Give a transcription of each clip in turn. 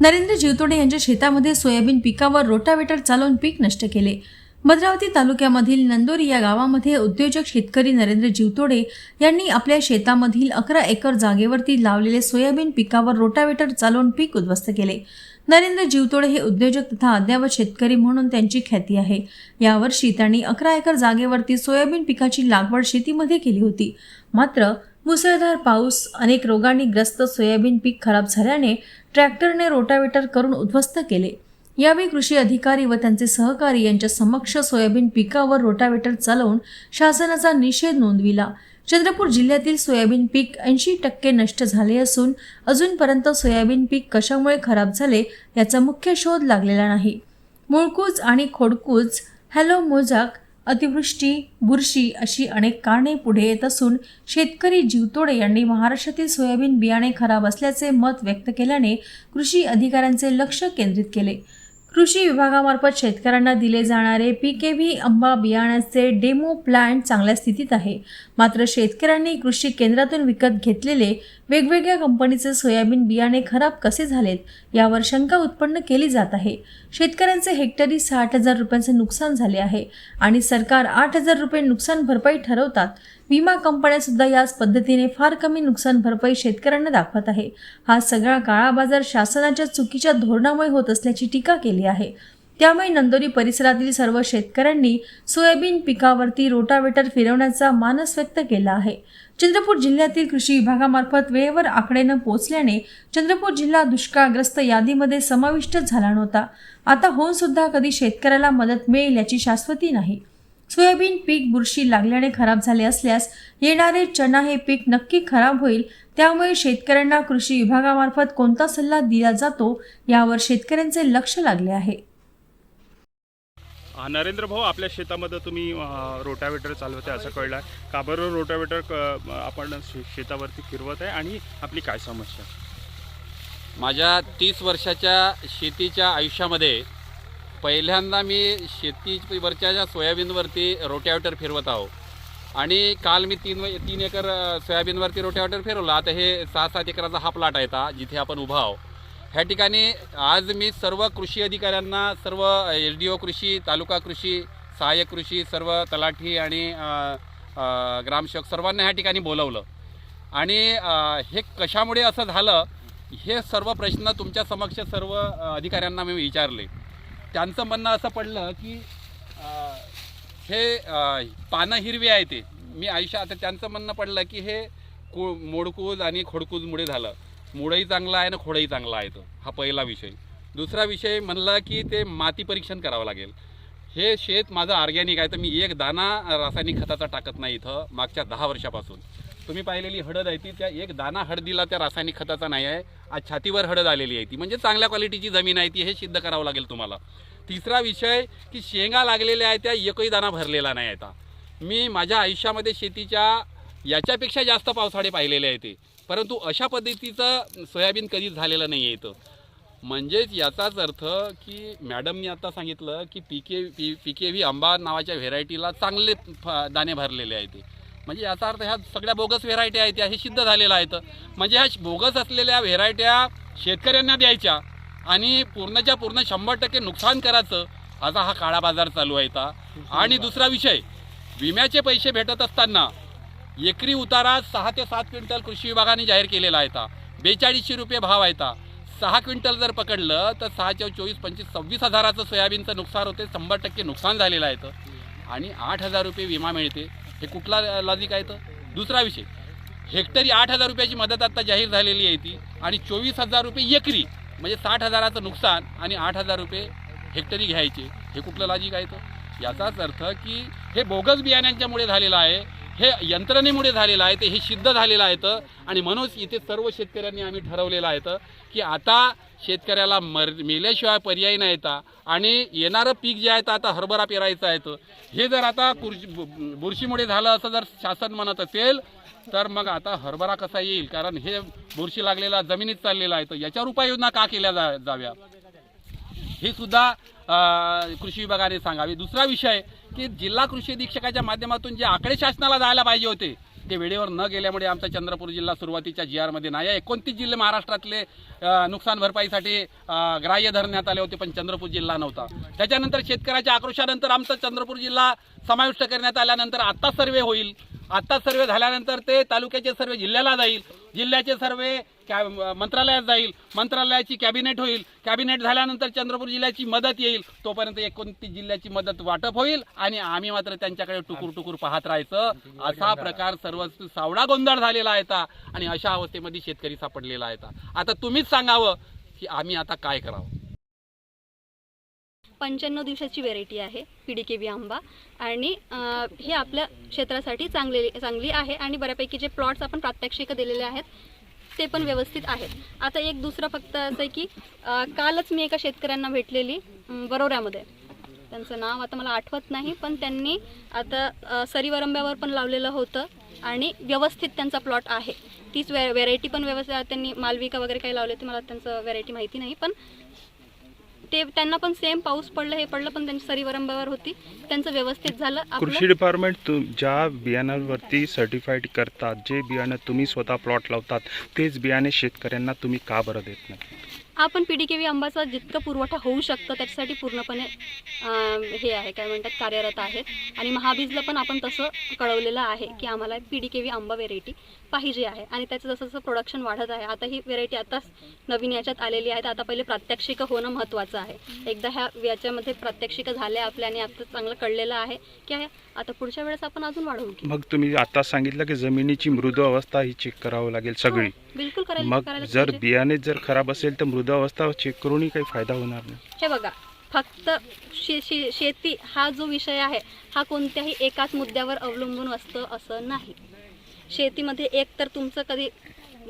नरेंद्र जीवतोडे यांच्या शेतामध्ये सोयाबीन पिकावर रोटावेटर चालवून पीक नष्ट केले. भद्रावती तालुक्यामधील नंदोरी या गावामध्ये उद्योजक शेतकरी नरेंद्र जीवतोडे यांनी आपल्या शेतामधील अकरा एकर जागेवरती लावलेले सोयाबीन पिकावर रोटावेटर चालवून पीक उद्ध्वस्त केले. नरेंद्र जीवतोडे हे उद्योजक तथा अद्यावत शेतकरी म्हणून त्यांची ख्याती आहे. यावर्षी त्यांनी अकरा एकर जागेवरती सोयाबीन पिकाची लागवड शेतीमध्ये केली होती. मात्र मुसळधार पाऊस अनेक रोगांनी ग्रस्त सोयाबीन पीक खराब झाल्याने ट्रॅक्टरने रोटावेटर करून उद्ध्वस्त केले. यावेळी कृषी अधिकारी व त्यांचे सहकारी यांच्या समक्ष सोयाबीन पिकावर रोटावेटर चालवून शासनाचा निषेध नोंदविला. चंद्रपूर जिल्ह्यातील सोयाबीन पीक ऐंशी टक्के नष्ट झाले असून अजूनपर्यंत सोयाबीन पीक कशामुळे खराब झाले याचा मुख्य शोध लागलेला नाही. मुळकूज आणि खोडकूज हॅलो मोजाक अतिवृष्टी बुरशी अशी अनेक कारणे पुढे येत असून शेतकरी जीवतोडे यांनी महाराष्ट्रातील सोयाबीन बियाणे खराब असल्याचे मत व्यक्त केल्याने कृषी अधिकाऱ्यांचे लक्ष केंद्रित केले. कृषी विभागामार्फत शेतकऱ्यांना दिले जाणारे पी के व्ही आंबा बियाण्याचे डेमो प्लांट चांगल्या स्थितीत आहे. मात्र शेतकऱ्यांनी कृषी केंद्रातून विकत घेतलेले वेगवेगळ्या कंपनीचे सोयाबीन बियाणे खराब कसे झालेत यावर शंका उत्पन्न केली जात आहे. शेतकऱ्यांचे हेक्टरी साठ हजार रुपयांचे नुकसान झाले आहे आणि सरकार आठ हजार रुपये नुकसान भरपाई ठरवतात विमा कंपन्या सुद्धा याच पद्धतीने फार कमी नुकसान भरपाई शेतकऱ्यांना दाखवत आहे. हा सगळा काळा बाजार शासनाच्या चुकीच्या धोरणामुळे होत असल्याची टीका केली आहे. त्यामुळे नंदोरी परिसरातील सर्व शेतकऱ्यांनी सोयाबीन पिकावरती रोटावेटर फिरवण्याचा मानस व्यक्त केला आहे. चंद्रपूर जिल्ह्यातील कृषी विभागामार्फत वेळेवर आकडे न पोहोचल्याने चंद्रपूर जिल्हा दुष्काळग्रस्त यादीमध्ये समाविष्ट झाला नव्हता. आता होऊन सुद्धा कधी शेतकऱ्याला मदत मिळेल याची शाश्वती नाही. सोयाबीन पीक बुरशी लागल्याने खराब झाले असल्यास येणारे चना हे पीक नक्की खराब होईल. त्यामुळे शेतकऱ्यांना कृषी विभागामार्फत कोणता सल्ला दिला जातो यावर शेतकऱ्यांचे लक्ष लागले आहे. हा, नरेंद्र भाऊ आपल्या शेतामध्ये तुम्ही रोटावेटर चालवते असं कळलं आहे का बरं रोटावेटर क- आपण शे- शेतावरती फिरवत आहे आणि आपली काय समस्या? माझ्या तीस वर्षाच्या शेतीच्या आयुष्यामध्ये पहिल्यांदा मी शेतीवरच्या ज्या सोयाबीनवरती रोट्यावेटर फिरवत आहो. आणि काल मी तीन व- तीन एकर सोयाबीनवरती रोट्यावेटर फिरवलं. आता हे सहा सात एकराचा हा प्लॉट आहे आता जिथे आपण उभा आहो ह्या ठिकाणी आज मी सर्व कृषी अधिकाऱ्यांना सर्व एल डी ओ कृषी तालुका कृषी सहाय्यक कृषी सर्व तलाठी आणि ग्रामसेवक सर्वांना ह्या ठिकाणी बोलवलं. आणि हे कशामुळे असं झालं? हे सर्व प्रश्न तुमच्या समक्ष सर्व अधिकाऱ्यांना मी विचारले. त्यांचं म्हणणं असं पडलं की हे पानं हिरवी आहे ते. मी आयुष्यात त्यांचं म्हणणं पडलं की हे कु मोडकूज आणि खोडकूजमुळे झालं. मुळंही चांगलं आहे आणि खोडही चांगला आहे तो. हा पहिला विषय. दुसरा विषय म्हणलं की ते माती परीक्षण करावं लागेल. हे शेत माझं ऑर्गॅनिक आहे तर मी एक दाना रासायनिक खताचा टाकत नाही इथं मागच्या दहा वर्षापासून. तुम्ही पाहिलेली हळद आहे ती त्या एक दाना हळदीला त्या रासायनिक खताचा नाही आहे. आज छातीवर हळद आलेली आहे ती. म्हणजे चांगल्या क्वालिटीची जमीन आहे ती हे सिद्ध करावं लागेल तुम्हाला. तिसरा विषय की शेंगा लागलेल्या आहेत त्या एकही दाना भरलेला नाही आता. मी माझ्या आयुष्यामध्ये शेतीच्या याच्यापेक्षा जास्त पावसाळे पाहिलेले आहे ते. परंतु अशा पद्धतीचं सोयाबीन कधीच झालेलं नाही आहे इथं. म्हणजेच याचाच अर्थ की मॅडमनी आता सांगितलं की P K P P K V आंबा नावाच्या व्हेरायटीला चांगले फ- दाणे भरलेले आहेत ते. म्हणजे याचा अर्थ ह्या सगळ्या बोगस व्हेरायटी आहेत त्या हे सिद्ध झालेलं आहेत. म्हणजे ह्या बोगस असलेल्या व्हेरायट्या शेतकऱ्यांना द्यायच्या आणि पूर्णच्या पूर्ण शंभर टक्के नुकसान करायचं असा हा काळा बाजार चालू आहे आणि दुसरा विषय विम्याचे पैसे भेटत असताना एकरी उतारा सहा ते सात क्विंटल कृषी विभागाने जाहीर केलेला आहे आता बेचाळीसशे रुपये भाव आहे सहा क्विंटल जर पकडलं तर सहाच्या चोवीस पंचवीस सव्वीस हजाराचं सोयाबीनचं नुकसान होते शंभर टक्के नुकसान झालेलं आहे आणि आठ हजार रुपये विमा मिळते. हे कुठला लॉजिक आहे तर दुसरा विषय. हेक्टरी आठ हजार रुपयाची मदत आता जाहीर झालेली आहे ती आणि चोवीस हजार रुपये एकरी म्हणजे साठ हजाराचं नुकसान आणि आठ हजार रुपये हेक्टरी घ्यायचे. हे कुठलं लॉजिक आहे तर याचाच अर्थ की हे बोगस बियाण्यांच्यामुळे झालेलं आहे. हे यंत्रणेमुळे झालेलं आहे ते हे सिद्ध झालेलं आहे तर. आणि म्हणूनच इथे सर्व शेतकऱ्यांनी आम्ही ठरवलेलं आहे तर की आता शेतकऱ्याला मर मेल्याशिवाय पर्याय नाही येता आणि येणारं पीक जे आहे तर आता हरभरा पेरायचं आहे तर. हे जर आता कुर्शी बुरशीमुळे झालं असं जर शासन म्हणत असेल तर मग आता हरभरा कसा येईल? कारण हे बुरशी लागलेला जमिनीत चाललेला आहे तर. याच्यावर उपाययोजना का केल्या जा जाव्या हे सुद्धा कृषी विभागाने सांगावे. दुसरा विषय की जिल्हा कृषी अधीक्षकाच्या माध्यमातून जे आकडे शासनाला जायला पाहिजे होते ते वेळेवर न गेल्यामुळे आमचा चंद्रपूर जिल्हा सुरुवातीच्या जी आरमध्ये नाही आहे. एकोणतीस जिल्हे महाराष्ट्रातले नुकसान भरपाईसाठी ग्राह्य धरण्यात आले होते पण चंद्रपूर जिल्हा नव्हता. त्याच्यानंतर शेतकऱ्याच्या आक्रोशानंतर आमचा चंद्रपूर जिल्हा समाविष्ट करण्यात आल्यानंतर आत्ता सर्वे होईल. आत्ता सर्वे झाल्यानंतर ते तालुक्याचे सर्वे जिल्ह्याला जाईल. जिल्ह्याचे सर्वे कॅ मंत्रालयात जाईल. मंत्रालयाची कॅबिनेट होईल. कॅबिनेट झाल्यानंतर चंद्रपूर जिल्ह्याची मदत येईल. तोपर्यंत एकोणतीस जिल्ह्याची मदत वाटप होईल आणि आम्ही मात्र त्यांच्याकडे टुकूर टुकूर पाहत राहायचं. असा प्रकार सर्व सावडा गोंधळ झालेला आहे आता. आणि अशा अवस्थेमध्ये शेतकरी सापडलेला आहे आता तुम्हीच सांगावं की आम्ही आता काय करावं? पंच्याण्णव दिवसाची व्हेरायटी आहे पी डी के आंबा. आणि हे आपल्या क्षेत्रासाठी चांगले चांगली आहे आणि बऱ्यापैकी जे प्लॉट्स आपण प्रात्यक्षिक दिलेले आहेत ते पण व्यवस्थित आहेत. आता एक दुसरं फक्त असं आहे की कालच मी एका शेतकऱ्यांना भेटलेली बरोऱ्यामध्ये त्यांचं नाव आता मला आठवत नाही पण त्यांनी आता सरीवरंब्यावर पण लावलेलं होतं आणि व्यवस्थित त्यांचा प्लॉट आहे. तीच व्हे व्हेरायटी पण व्यवस्थित त्यांनी मालविका वगैरे काही लावले होते मला त्यांचं व्हेरायटी माहिती नाही पण ते त्यांना पण सेम पाऊस पडलं हे पडलं पण त्यांची सरीवरंबावर होती. त्यांचं व्यवस्थित झालं. कृषी डिपार्टमेंट तुम ज्या बियाणांवरती सर्टिफाईड करतात जे बियाणं तुम्ही स्वतः प्लॉट लावतात तेच बियाणे शेतकऱ्यांना तुम्ही का बरं देत नाही आपण पी डी के व्ही आंबाचा जितकं पुरवठा होऊ शकतं त्याच्यासाठी पूर्णपणे हे आहे काय म्हणतात कार्यरत आहेत आणि महाबीजला पण आपण तसं कळवलेलं आहे की आम्हाला पी डी के व्ही आंबा व्हेरायटी पाहिजे आहे. आणि त्याचं जसं जसं प्रोडक्शन वाढत आहे आता ही व्हेरायटी आताच नवीन याच्यात आलेली आहे. आता पहिले प्रात्यक्षिक होणं महत्त्वाचं आहे. एकदा ह्या याच्यामध्ये प्रात्यक्षिक झाले आपल्या आणि आता चांगलं कळलेलं आहे की आता पुढच्या वेळेस आपण अजून वाढवू की. मग तुम्ही आता सांगितलं की जमिनीची मृदू अवस्था ही चेक करावं लागेल सगळी. बिलकुल करायला मग करायलाच जर पाहिजे. बियाणे जर खराब असेल तर मृदू अवस्था चेक करूनही काही फायदा होणार नाही हे बघा फक्त शे शे शेती हा जो विषय आहे हा कोणत्याही एकाच मुद्द्यावर अवलंबून असतं असं नाही शेतीमध्ये एक तर तुमचं कधी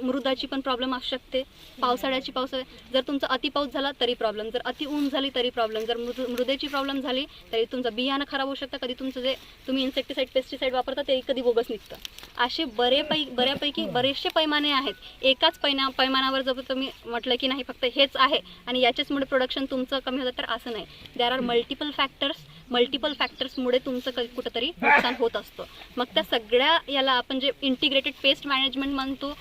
मृदाची पण प्रॉब्लेम असू शकते. पावसाळ्याची पावस जर तुमचा अति पाऊस झाला तरी प्रॉब्लेम जर अति ऊन झाली तरी प्रॉब्लेम जर मृद मृदेची प्रॉब्लेम झाली तरी तुमचं बियाणं खराब होऊ शकतं. कधी तुमचं जे तुम्ही इन्सेक्टिसाईड पेस्टिसाईड वापरता ते कधी बोगस निघतं. असे बरेपै बऱ्यापैकी बरेचसे पैमाने आहेत. एकाच पैना पैमानावर जर तुम्ही म्हटलं की नाही फक्त हेच आहे आणि याच्याचमुळे प्रोडक्शन तुमचं कमी होतं तर असं नाही. There are multiple factors multiple फॅक्टर्समुळे तुमचं कधी कुठंतरी नुकसान होत असतं. मग त्या सगळ्या याला आपण जे इंटिग्रेटेड पेस्ट मॅनेजमेंट म्हणतो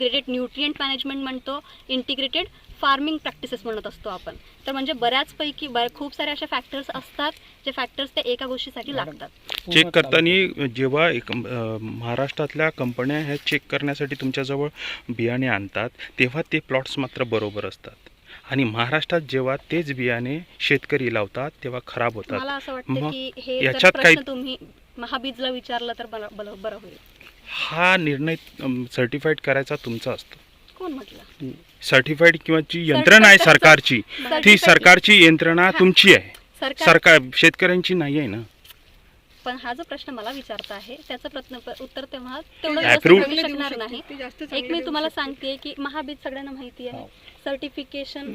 इंटिग्रेटेड न्यूट्रिएंट मॅनेजमेंट म्हणतो इंटिग्रेटेड फार्मिंग प्रॅक्टिसेस म्हणत असतो आपण. तर म्हणजे बऱ्याचपैकी बर खूप सारे असे फॅक्टर्स असतात जे फॅक्टर्स त्या एका गोष्टीसाठी लागतात. चेक करताना जेव्हा एक महाराष्ट्रातल्या कंपन्या ह्या चेक करण्यासाठी तुमच्याजवळ बियाणे आणतात तेव्हा ते प्लॉट्स मात्र बरोबर असतात. आणि महाराष्ट्रात जेव्हा तेच बियाणे शेतकरी लावतात तेव्हा खराब होतात. मला असं वाटतं की हे याच्यात काही- प्रश्न तुम्ही महाबीजला विचारलं तर बरं होईल. हा निर्णय सर्टिफाईड करायचा तुमचा असतो. कोण म्हटलं? सर्टिफाईड किंवा जी यंत्रणा आहे सरकारची ती सरकारची यंत्रणा हा. तुमची आहे. सरकार शेतकऱ्यांची नाही आहे ना? पण हा जो प्रश्न मला विचारता आहे त्याचं प्रश्न उत्तर तेव्हा तेवढं शकणार नाही. एक मी तुम्हाला सांगते की महाबीज सगळ्यांना माहिती आहे. सर्टिफिकेशन